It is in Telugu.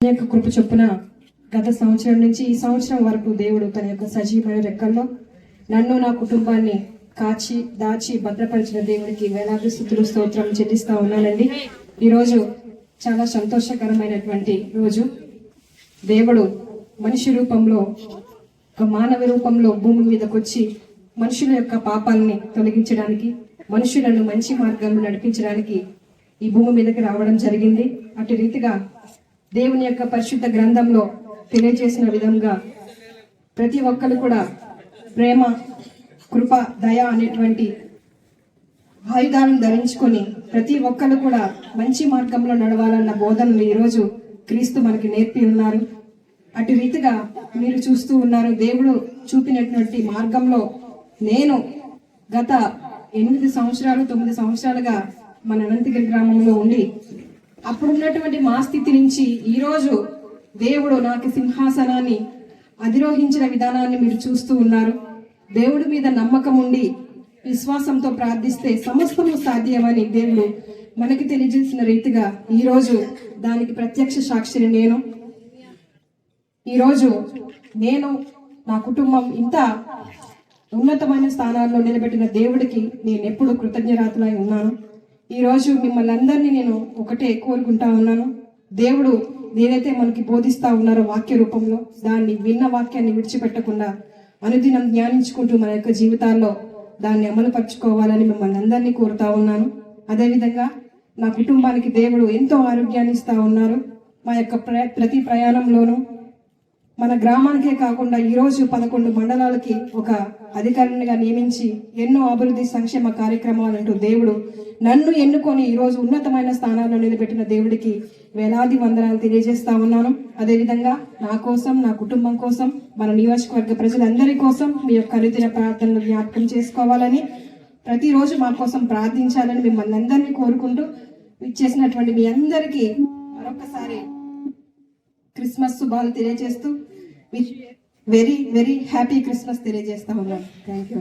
తన యొక్క కృప చొప్పున గత సంవత్సరం నుంచి ఈ సంవత్సరం వరకు దేవుడు తన యొక్క సజీవమైన రెక్కల్లో నన్ను నా కుటుంబాన్ని కాచి దాచి భద్రపరిచిన దేవుడికి వేలాది స్థుతులు స్తోత్రం చెల్లిస్తా ఉన్నానండి. ఈరోజు చాలా సంతోషకరమైనటువంటి రోజు. దేవుడు మనిషి రూపంలో ఒక మానవ రూపంలో భూమి మీదకి వచ్చి మనుషుల యొక్క పాపాలని తొలగించడానికి మనుషులను మంచి మార్గంలో నడిపించడానికి ఈ భూమి మీదకి రావడం జరిగింది. అటు రీతిగా దేవుని యొక్క పరిశుద్ధ గ్రంథంలో తెలియజేసిన విధంగా ప్రతి ఒక్కరు కూడా ప్రేమ కృప దయ అనేటువంటి ఆయుధాలను ధరించుకొని ప్రతి ఒక్కరు కూడా మంచి మార్గంలో నడవాలన్న బోధనలు ఈరోజు క్రీస్తు మనకి నేర్పి ఉన్నారు. అటు రీతిగా మీరు చూస్తూ ఉన్నారు దేవుడు చూపినటువంటి మార్గంలో నేను గత ఎనిమిది సంవత్సరాలు తొమ్మిది సంవత్సరాలుగా మన అనంతగిరి గ్రామంలో ఉండి అప్పుడు ఉన్నటువంటి మా స్థితి నుంచి ఈరోజు దేవుడు నాకు సింహాసనాన్ని అధిరోహించిన విధానాన్ని మీరు చూస్తూ ఉన్నారు. దేవుడి మీద నమ్మకం ఉండి విశ్వాసంతో ప్రార్థిస్తే సమస్తము సాధ్యమని దేవుడు మనకి తెలియజేసిన రీతిగా ఈరోజు దానికి ప్రత్యక్ష సాక్షిని నేను. ఈరోజు నేను నా కుటుంబం ఇంత ఉన్నతమైన స్థానాల్లో నిలబెట్టిన దేవుడికి నేను ఎప్పుడు కృతజ్ఞరాతులై ఉన్నాను. ఈరోజు మిమ్మల్ని అందరినీ నేను ఒకటే కోరుకుంటా ఉన్నాను. దేవుడు నేనైతే మనకి బోధిస్తా ఉన్నారో వాక్య రూపంలో దాన్ని విన్న వాక్యాన్ని విడిచిపెట్టకుండా అనుదినం ధ్యానించుకుంటూ మన యొక్క జీవితాల్లో దాన్ని అమలుపరుచుకోవాలని మిమ్మల్ని అందరినీ కోరుతా ఉన్నాను. అదేవిధంగా నా కుటుంబానికి దేవుడు ఎంతో ఆరోగ్యాన్ని ఇస్తా ఉన్నారు. మా యొక్క ప్ర- ప్రతి ప్రయాణంలోనూ మన గ్రామానికే కాకుండా ఈరోజు పదకొండు మండలాలకి ఒక అధికారినిగా నియమించి ఎన్నో అభివృద్ధి సంక్షేమ కార్యక్రమాలు అంటూ దేవుడు నన్ను ఎన్నుకొని ఈరోజు ఉన్నతమైన స్థానాల్లో నిలబెట్టిన దేవుడికి వేలాది వందనాలు తెలియజేస్తా ఉన్నాను. అదేవిధంగా నా కోసం నా కుటుంబం కోసం మన నియోజకవర్గ ప్రజలందరి కోసం మీ యొక్క అనుదిన ప్రార్థనలు జ్ఞాపకం చేసుకోవాలని ప్రతిరోజు మా కోసం ప్రార్థించాలని మిమ్మల్ని అందరినీ కోరుకుంటూ ఇచ్చేసినటువంటి మీ అందరికీ మరొకసారి క్రిస్మస్ శుభాలు తెలియజేస్తూ వెరీ వెరీ హ్యాపీ క్రిస్మస్ తెలియజేస్తా ఉన్నాను థ్యాంక్ యూ